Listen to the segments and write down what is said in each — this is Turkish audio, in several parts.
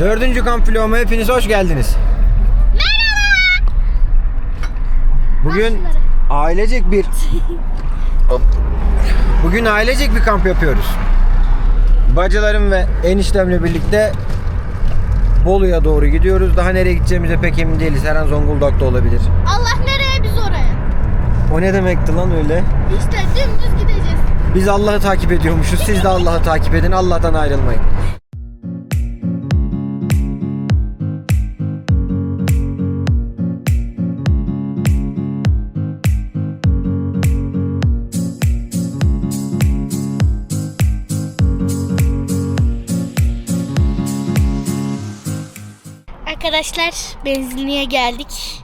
Dördüncü kamp vloguma hepiniz hoş geldiniz. Merhaba. Bugün ailecek bir. Bugün ailecek bir kamp yapıyoruz. Bacılarım ve eniştemle birlikte Bolu'ya doğru gidiyoruz. Daha nereye gideceğimize pek emin değiliz. Her an Zonguldak'ta olabilir. Allah nereye biz oraya. O ne demekti lan öyle? İşte dümdüz gideceğiz. Biz Allah'ı takip ediyormuşuz. Siz de Allah'ı takip edin. Allah'tan ayrılmayın. Arkadaşlar benzinliğe geldik.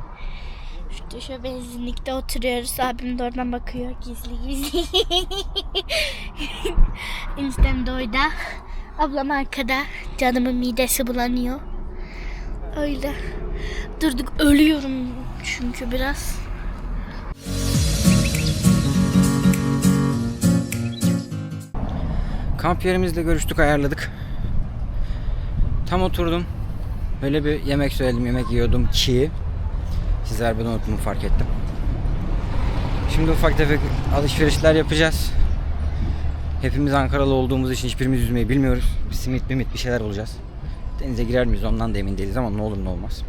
Şu benzinlikte oturuyoruz. Abim de oradan bakıyor gizli gizli. Eniştem de orada. Ablam arkada. Canımın midesi bulanıyor. Öyle. Durduk ölüyorum çünkü biraz. Kamp yerimizle görüştük, ayarladık. Tam oturdum. Böyle bir yemek söyledim, yemek yiyordum ki sizler bunu unuttuğumu fark ettim. Şimdi ufak tefek alışverişler yapacağız. Hepimiz Ankaralı olduğumuz için hiçbirimiz yüzmeyi bilmiyoruz. Bir simit mimit bir şeyler olacağız. Denize girer miyiz ondan da emin değiliz ama ne olur ne olmaz.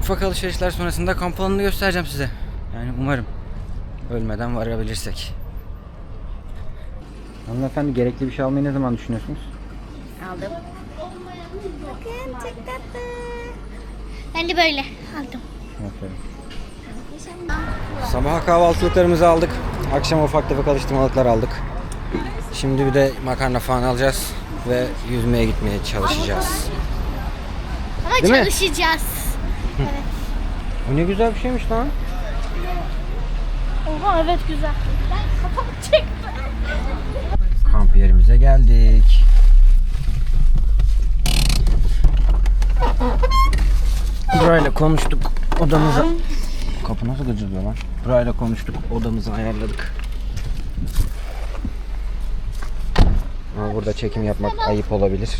Ufak alışverişler sonrasında kamp alanını göstereceğim size. Yani umarım ölmeden varabilirsek. Hanımefendi gerekli bir şey almayı ne zaman düşünüyorsunuz? Aldım. Bakın çok tatlı. Ben de böyle aldım. Aferin. Sabah kahvaltılıklarımızı aldık. Akşam ufak tefek alıştırmalıklar aldık. Şimdi bir de makarna falan alacağız ve yüzmeye gitmeye çalışacağız. Ama Değil mi? çalışacağız. O ne güzel bir şeymiş lan. Oha evet güzel. Ben kafamı çektim. Kamp yerimize geldik. Burayla konuştuk odamıza. Kapı nasıl gıcırlıyor lan? Burayla konuştuk odamızı ayarladık. Ama burada çekim yapmak ayıp olabilir.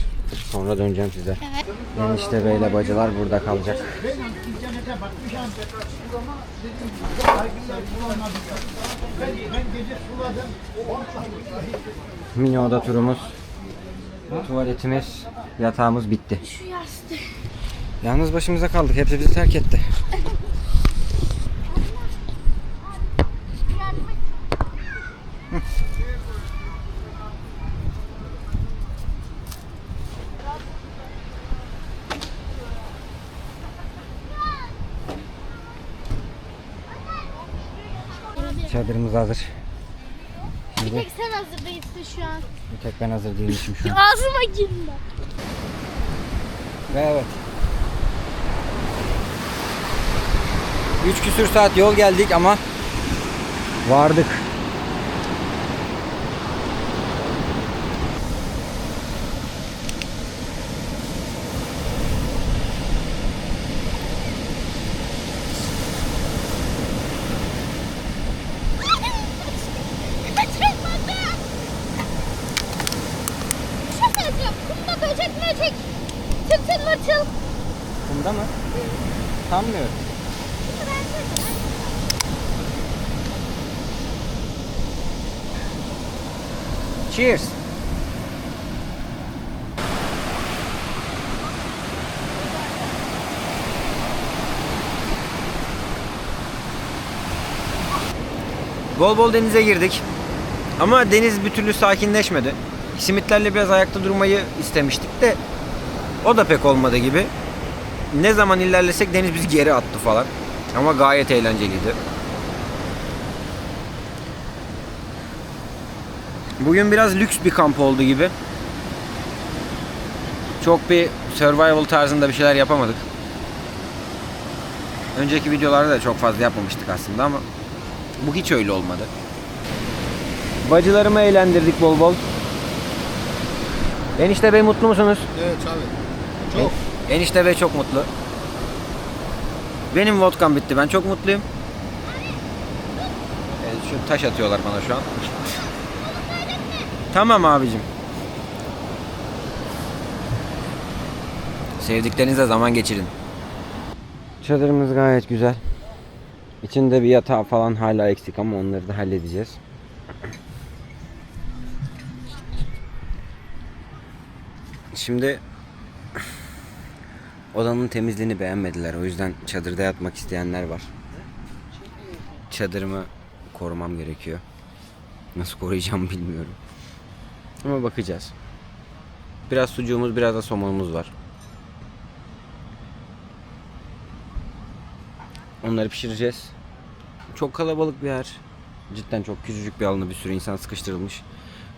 Sonra döneceğim size. Evet. Enişte beyle bacılar burada kalacak. Mini oda turumuz. Tuvaletimiz, yatağımız bitti. Şu yastık. Yalnız başımıza kaldık. Hepsi bizi terk etti. Çadırımız hazır. Bir Şimdi tek sen hazır değilsin şu an. bir tek ben hazır değilmişim şu an. Ağzıma girme. Ve evet. 3 küsür saat yol geldik ama vardık. Kaçırmadı. Bir şey söyleyeceğim. Kumda böcek böcek. Tırtıl mırtıl. Kumda mı? Sanmıyorum. Cheers. Bol bol denize girdik. Ama deniz bir türlü sakinleşmedi. Simitlerle biraz ayakta durmayı istemiştik de o da pek olmadı gibi. Ne zaman ilerlesek deniz bizi geri attı falan. Ama gayet eğlenceliydi. Bugün biraz lüks bir kamp oldu gibi. Çok bir survival tarzında bir şeyler yapamadık. Önceki videolarda da çok fazla yapmamıştık aslında ama bu hiç öyle olmadı. Bacılarımı eğlendirdik bol bol. Enişte bey mutlu musunuz? Evet abi. Çok. Enişte bey çok mutlu. Benim vodkam bitti. Ben çok mutluyum. Evet, şu taş atıyorlar bana şu an. tamam abicim. Sevdiklerinizle zaman geçirin. Çadırımız gayet güzel. İçinde bir yatağı falan hala eksik ama onları da halledeceğiz. Şimdi odanın temizliğini beğenmediler. O yüzden çadırda yatmak isteyenler var. Çadırımı korumam gerekiyor. Nasıl koruyacağım bilmiyorum. Ama bakacağız. Biraz sucuğumuz, biraz da somonumuz var. Onları pişireceğiz. Çok kalabalık bir yer. Cidden çok küçücük bir alanda bir sürü insan sıkıştırılmış.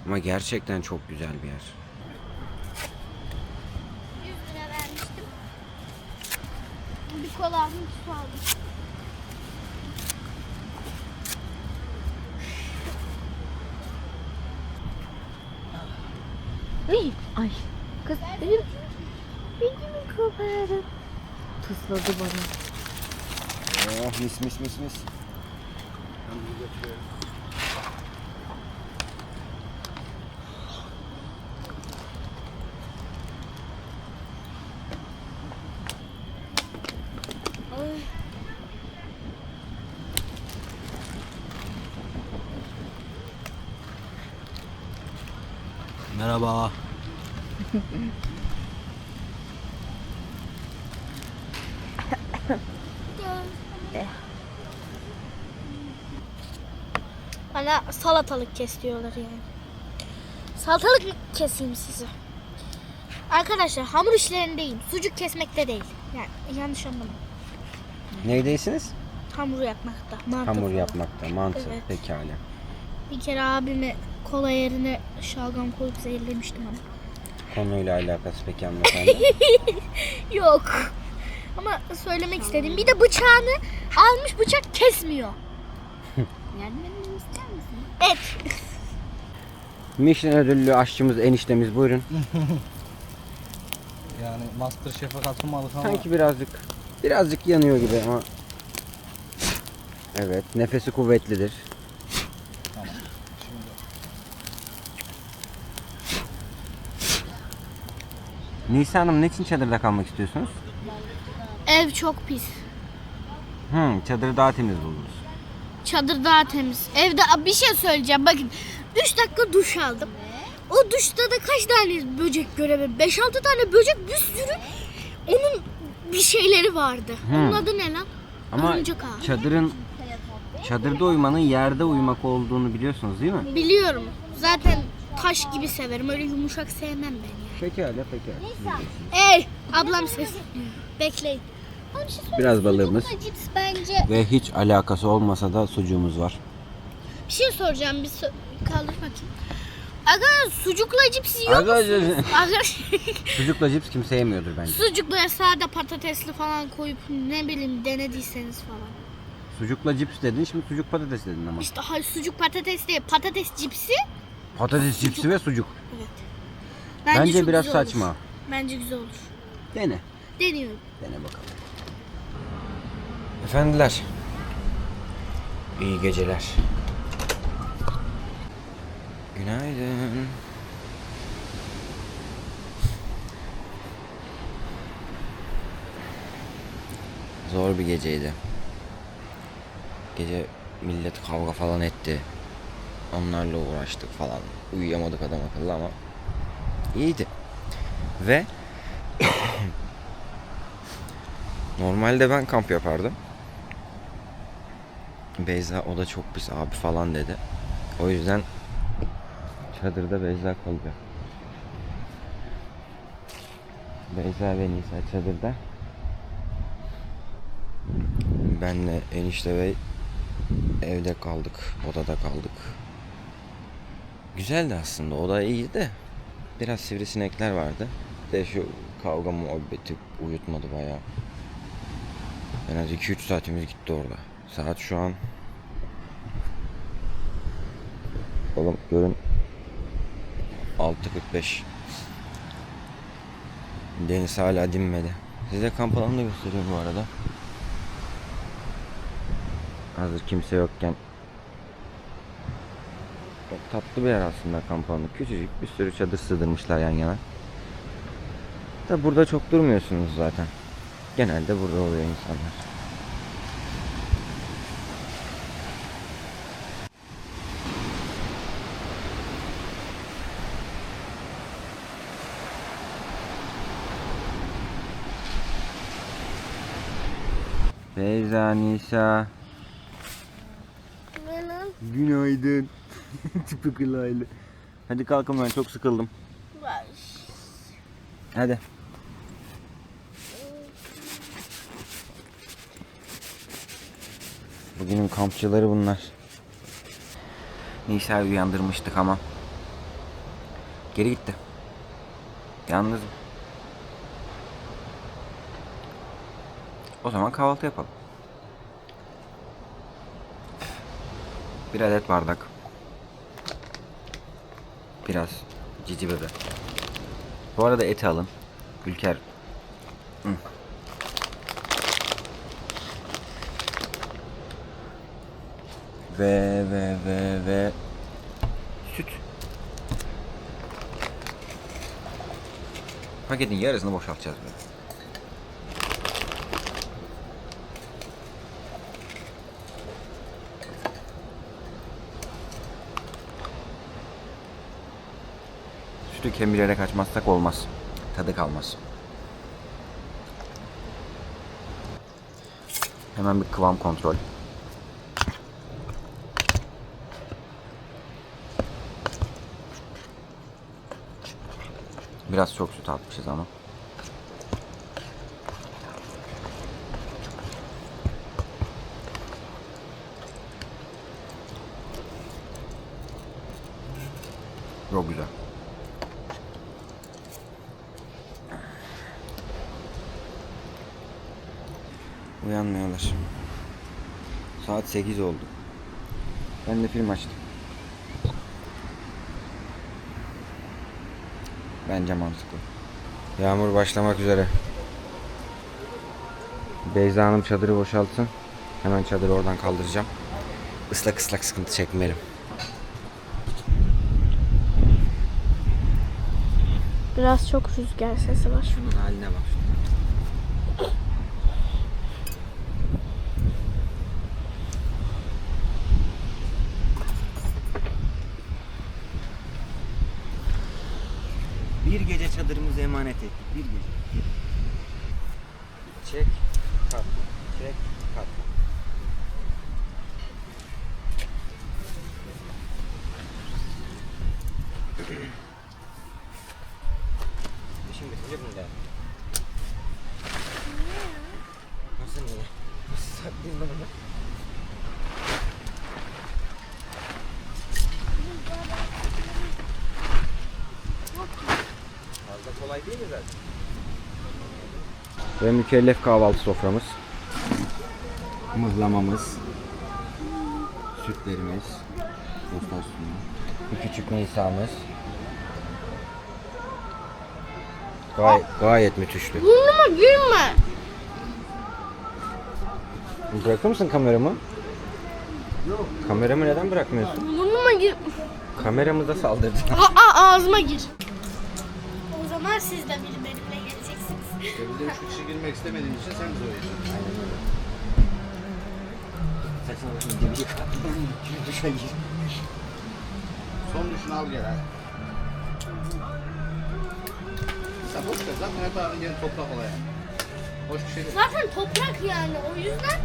Ama gerçekten çok güzel bir yer. 100 lira vermiştim. Bir kola aldım, su aldım. Ay, ay. Kız benim benim koparım. Tısladı bana. Oh mis mis mis mis. Merhaba. Bana salatalık kes diyorlar yani. Salatalık mı keseyim sizi? Arkadaşlar hamur işlerindeyim. Sucuk kesmekte değil. Yani yanlış anlamayın. Neydesiniz? Hamur yapmakta. Mantı Hamur falan. yapmakta. Mantı. Evet. Pekala. Bir kere abime kola yerine şalgam koyup zehirlemiştim ama. Konuyla alakası peki hanımefendi. Yok. Ama söylemek istedim. Bir de bıçağını almış bıçak kesmiyor. Yardım etmemi ister misin? Et. Michelin ödüllü aşçımız eniştemiz buyurun. Yani Master Chef'e katılmadık ama Sanki birazcık birazcık yanıyor gibi ama Evet, nefesi kuvvetlidir. tamam. Şimdi Nisa Hanım ne için çadırda kalmak istiyorsunuz? Ev çok pis. Hı, çadırı daha temiz buldunuz. Çadır daha temiz. Evde bir şey söyleyeceğim. Bakın 3 dakika duş aldım. O duşta da kaç tane böcek görebilirim? 5-6 tane böcek bir sürü. Onun bir şeyleri vardı. Onun adı ne lan? Ama Örümcek ağı. çadırın çadırda uyumanın yerde uyumak olduğunu biliyorsunuz değil mi? Biliyorum. Zaten taş gibi severim. Öyle yumuşak sevmem ben. Pekala, pekala. Ey ablam ses. Bekleyin. Şey söyleyeyim. Biraz balığımız Sucukla cips bence ve hiç alakası olmasa da sucuğumuz var. Bir şey soracağım. Bir so- kaldır bakayım. Aga sucukla cips yiyor Aga- musunuz? Aga Sucukla cips kimse yemiyordur bence. sucukla sade patatesli falan koyup ne bileyim denediyseniz falan. Sucukla cips dedin, şimdi sucuk patates dedin ama. İşte hayır sucuk patates değil. Patates cipsi. Patates cipsi ve sucuk. Evet. Bence, çok biraz güzel olur. saçma. Bence güzel olur. Dene. Deniyorum. Dene bakalım. Efendiler. İyi geceler. Günaydın. Zor bir geceydi. Gece millet kavga falan etti. Onlarla uğraştık falan. Uyuyamadık adam akıllı ama iyiydi. Ve Normalde ben kamp yapardım. Beyza o da çok pis abi falan dedi. O yüzden çadırda Beyza kalacak. Beyza ve Nisa çadırda. Benle enişte ve evde kaldık. Odada kaldık. Güzeldi aslında. Oda iyiydi de. Biraz sivrisinekler vardı. De şu kavga muhabbeti uyutmadı bayağı. En az 2-3 saatimiz gitti orada. Saat şu an Oğlum görün 6.45 Deniz hala dinmedi. Size kamp alanını gösteriyorum bu arada. Hazır kimse yokken Çok tatlı bir yer aslında kamp alanı. Küçücük bir sürü çadır sığdırmışlar yan yana. Da burada çok durmuyorsunuz zaten. Genelde burada oluyor insanlar. Beyza Nisa Benim Günaydın. Typical aile. Hadi kalkın ben çok sıkıldım. var. Hadi. Bugünün kampçıları bunlar. Nisa'yı uyandırmıştık ama. Geri gitti. Yalnızım. O zaman kahvaltı yapalım. Bir adet bardak. Biraz cici bebe. Bu arada eti alın. Ülker. Hı. Ve ve ve ve süt. Paketin yarısını boşaltacağız böyle. Sütü kemirerek açmazsak olmaz. Tadı kalmaz. Hemen bir kıvam kontrol. Biraz çok süt atmışız ama. Çok güzel. Uyanmıyorlar. Saat 8 oldu. Ben de film açtım. Bence mantıklı. Yağmur başlamak üzere. Beyza Hanım çadırı boşaltsın. Hemen çadırı oradan kaldıracağım. Islak ıslak sıkıntı çekmeyelim. Biraz çok rüzgar sesi var. Şunun haline bak. Bir gece çadırımızı emanet ettik. Bir gece. Çek, katla. Çek, katla. Şimdi bitince bunu da. Nasıl niye? Nasıl saklayayım ben onu? Fazla kolay değil mi zaten? Ve mükellef kahvaltı soframız. Mıhlamamız. Sütlerimiz. Tostasyonu. Bir küçük Nisa'mız. Gayet, gayet müthişti. Burnuma girme. Bırakır mısın kameramı? Yok. Kameramı neden bırakmıyorsun? Burnuma gir. Kameramıza saldırdı. Aa, ağzıma gir. Siz de biri benimle geleceksiniz. Evde üç kişi girmek istemediğin için sen bize oynayacaksın. Saçına başını geri yıka. Duşa gir. Son düşünü al gel. Sen boş ver. Zaten hep ağrın gene toprak olay yani. Boş bir şey değil. Zaten toprak yani o yüzden.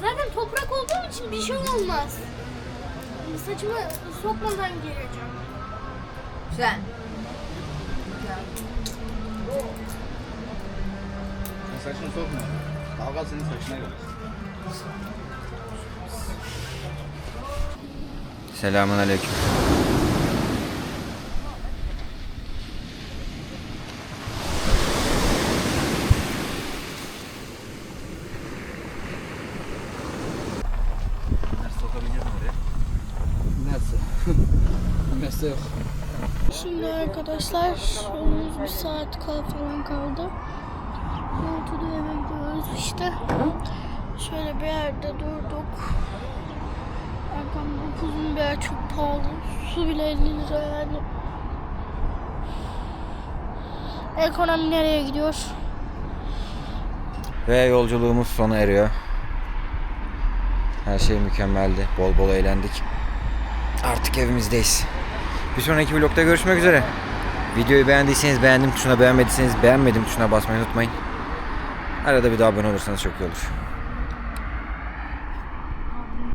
Zaten toprak olduğu için bir şey olmaz. Saçımı sokmadan gireceğim. Sen. Sen saçını sokma. Dalga senin saçına gelir. Selamun aleyküm. Şimdi arkadaşlar bir saat kal falan kaldı. Altıda eve gidiyoruz işte. Şöyle bir yerde durduk. Arkamda upuzun bir yer çok pahalı. Su bile 50 lira yani. Ekonomi nereye gidiyor? Ve yolculuğumuz sona eriyor. Her şey mükemmeldi. Bol bol eğlendik. Artık evimizdeyiz. Bir sonraki vlogda görüşmek üzere. Videoyu beğendiyseniz beğendim tuşuna beğenmediyseniz beğenmedim tuşuna basmayı unutmayın. Arada bir daha abone olursanız çok iyi olur.